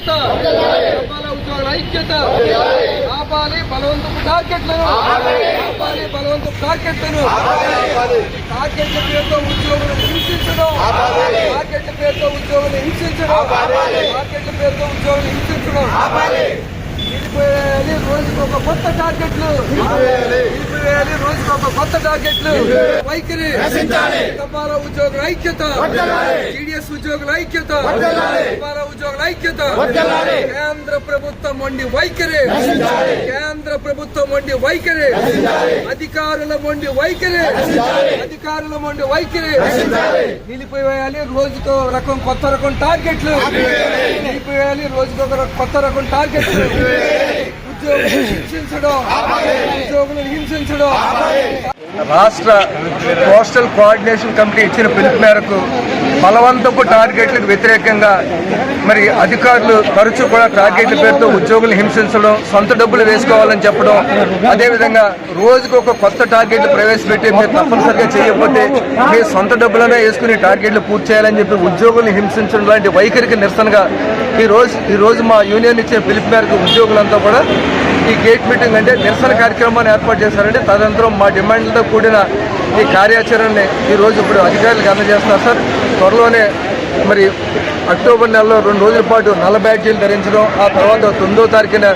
ఐక్యత. తపాలా ఉద్యోగుల ఐక్యత. ఆపాలి బలవంతపు టార్గెట్లను. ఆపాలి బలవంతపు టార్గెట్లను. టార్గెట్ల పేరుతో ఉద్యోగులను హింసించడం. టార్గెట్ల పేరుతో ఉద్యోగులను హింసించడం. టార్గెట్ల పేరుతో ఉద్యోగులను హింసించడం. నిలిపివేయాలి రోజుకు ఒక కొత్త టార్గెట్లు. నిలిపివేయాలి రోజుకు ఒక కొత్త టార్గెట్లు. వైఖరి. తపాలా ఉద్యోగుల ఐక్యత. టీడీఎస్ ఉద్యోగుల ఐక్యత. తపాలా ఉద్యోగుల ఐక్యత. కేంద్ర ప్రభుత్వం మొండి వైఖరి. కేంద్ర ప్రభుత్వం మొండి వైఖరి. అధికారుల మొండి వైఖరి. అధికారుల మొండి వైఖరి. నిలిపివేయాలి రోజుకో రకం కొత్త రకం టార్గెట్లు. నిలిపివేయాలి రోజుకో ఒక కొత్త రకం టార్గెట్లు. ఉద్యోగులను హింసించడం ఉద్యోగులను హింసించడం రాష్ట్ర పోస్టల్ కోఆర్డినేషన్ కమిటీ ఇచ్చిన పిలుపు మేరకు బలవంతపు టార్గెట్లకు వ్యతిరేకంగా మరి అధికారులు తరచూ కూడా టార్గెట్ల పేరుతో ఉద్యోగులు హింసించడం సొంత డబ్బులు వేసుకోవాలని చెప్పడం అదేవిధంగా రోజుకు ఒక కొత్త టార్గెట్లు ప్రవేశపెట్టి మీరు తప్పనిసరిగా చేయకపోతే మీ సొంత డబ్బులనే వేసుకుని టార్గెట్లు పూర్తి చేయాలని చెప్పి ఉద్యోగుల్ని హింసించడం లాంటి వైఖరికి నిరసనగా ఈ రోజు ఈ రోజు మా యూనియన్ ఇచ్చే పిలుపు మేరకు ఉద్యోగులంతా కూడా ఈ గేట్ మీటింగ్ అంటే నిరసన కార్యక్రమాన్ని ఏర్పాటు చేశారంటే తదనంతరం మా డిమాండ్లతో కూడిన ఈ కార్యాచరణని ఈ రోజు ఇప్పుడు అధికారులకు అందజేస్తున్నారు సార్. త్వరలోనే మరి అక్టోబర్ నెలలో రెండు రోజుల పాటు నల్ల బ్యాడ్జీలు ధరించడం ఆ తర్వాత తొమ్మిదో తారీఖున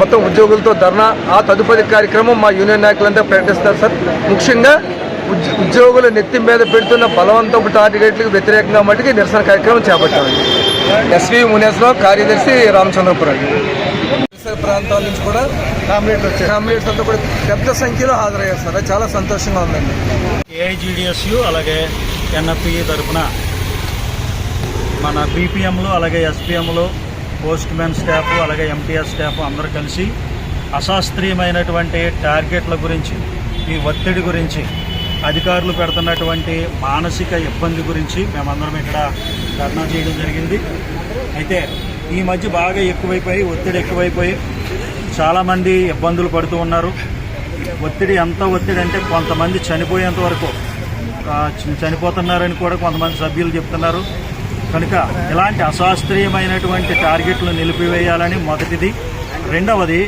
మొత్తం ఉద్యోగులతో ధర్నా ఆ తదుపరి కార్యక్రమం మా యూనియన్ నాయకులంతా ప్రకటిస్తారు సార్. ముఖ్యంగా ఉద్యోగుల నెత్తి మీద పెడుతున్న బలవంతపు టార్గెట్లకు వ్యతిరేకంగా మటుకి నిరసన కార్యక్రమం చేపట్టామండి. ఎస్వి మునేశ్వరరావు కార్యదర్శి రామచంద్రపురం. పరిసర ప్రాంతాల నుంచి కూడా వచ్చారు. కామ్రేడ్స్ అంతా కూడా పెద్ద సంఖ్యలో హాజరయ్యారు సార్. చాలా సంతోషంగా ఉందండి. ఏఐజీడిఎస్యు అలాగే ఎన్ఎఫ్ఈ తరఫున మన బీపీఎంలు అలాగే ఎస్పీఎంలు పోస్ట్ మ్యాన్ స్టాఫ్ అలాగే ఎంటీఎస్ స్టాఫ్ అందరూ కలిసి అశాస్త్రీయమైనటువంటి టార్గెట్ల గురించి ఈ ఒత్తిడి గురించి అధికారులు పెడుతున్నటువంటి మానసిక ఇబ్బంది గురించి మేమందరం ఇక్కడ ధర్నా చేయడం జరిగింది. అయితే ఈ మధ్య బాగా ఎక్కువైపోయి ఒత్తిడి ఎక్కువైపోయి చాలామంది ఇబ్బందులు పడుతూ ఉన్నారు. ఒత్తిడి ఎంత ఒత్తిడి అంటే కొంతమంది చనిపోయేంత వరకు చనిపోతున్నారని కూడా కొంతమంది సభ్యులు చెప్తున్నారు. కనుక ఇలాంటి అశాస్త్రీయమైనటువంటి టార్గెట్లు నిలిపివేయాలని మొదటిది. రెండవది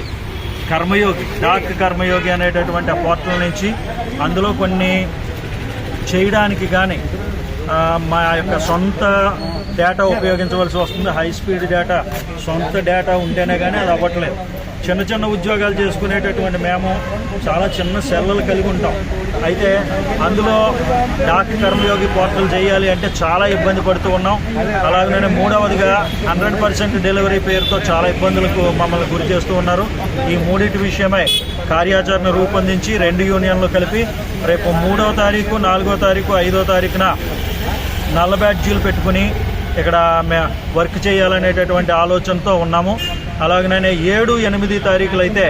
కర్మయోగి డాక్ కర్మయోగి అనేటటువంటి ఆ పోర్టల్ నుంచి అందులో కొన్ని చేయడానికి కానీ మా యొక్క సొంత డేటా ఉపయోగించవలసి వస్తుంది. హై స్పీడ్ డేటా సొంత డేటా ఉంటేనే కానీ అది అవ్వట్లేదు. చిన్న చిన్న ఉద్యోగాలు చేసుకునేటటువంటి మేము చాలా చిన్న సెల్లలు కలిగి ఉంటాం. అయితే అందులో డాక్ కర్మయోగి పోర్టల్ చేయాలి అంటే చాలా ఇబ్బంది పడుతూ ఉన్నాం. అలాగనే మూడవదిగా హండ్రెడ్ పర్సెంట్ డెలివరీ పేరుతో చాలా ఇబ్బందులకు మమ్మల్ని గురి చేస్తూ ఉన్నారు. ఈ మూడింటి విషయమై కార్యాచరణ రూపొందించి రెండు యూనియన్లు కలిపి రేపు మూడవ తారీఖు నాలుగో తారీఖు ఐదో తారీఖున నల్ల బ్యాడ్జీలు పెట్టుకుని ఇక్కడ వర్క్ చేయాలనేటటువంటి ఆలోచనతో ఉన్నాము. అలాగనే ఏడు ఎనిమిది తారీఖులు అయితే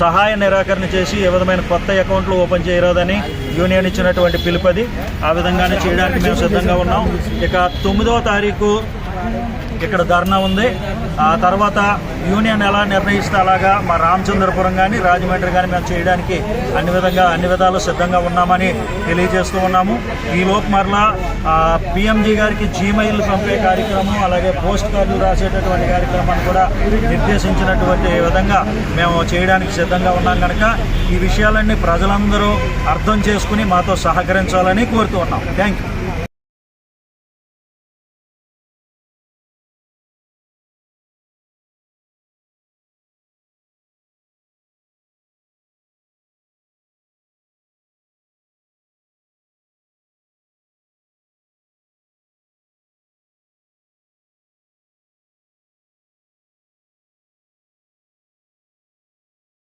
సహాయ నిరాకరణ చేసి ఏ విధమైన కొత్త అకౌంట్లు ఓపెన్ చేయరాదని యూనియన్ ఇచ్చినటువంటి పిలుపది ఆ విధంగానే చేయడానికి మేము సిద్ధంగా ఉన్నాం. ఇక తొమ్మిదవ తారీఖు ఇక్కడ ధర్నా ఉంది. ఆ తర్వాత యూనియన్ ఎలా నిర్ణయిస్తే అలాగా మా రామచంద్రపురం కానీ రాజమండ్రి కానీ మేము చేయడానికి అన్ని విధంగా అన్ని విధాలు సిద్ధంగా ఉన్నామని తెలియజేస్తూ ఉన్నాము. ఈ మరలా పిఎంజీ గారికి జీమెయిల్ పంపే కార్యక్రమం అలాగే పోస్ట్ కార్డులు రాసేటటువంటి కార్యక్రమాన్ని కూడా నిర్దేశించినటువంటి విధంగా మేము చేయడానికి సిద్ధంగా ఉన్నాం కనుక ఈ విషయాలన్నీ ప్రజలందరూ అర్థం చేసుకుని మాతో సహకరించాలని కోరుతూ ఉన్నాం. Thank you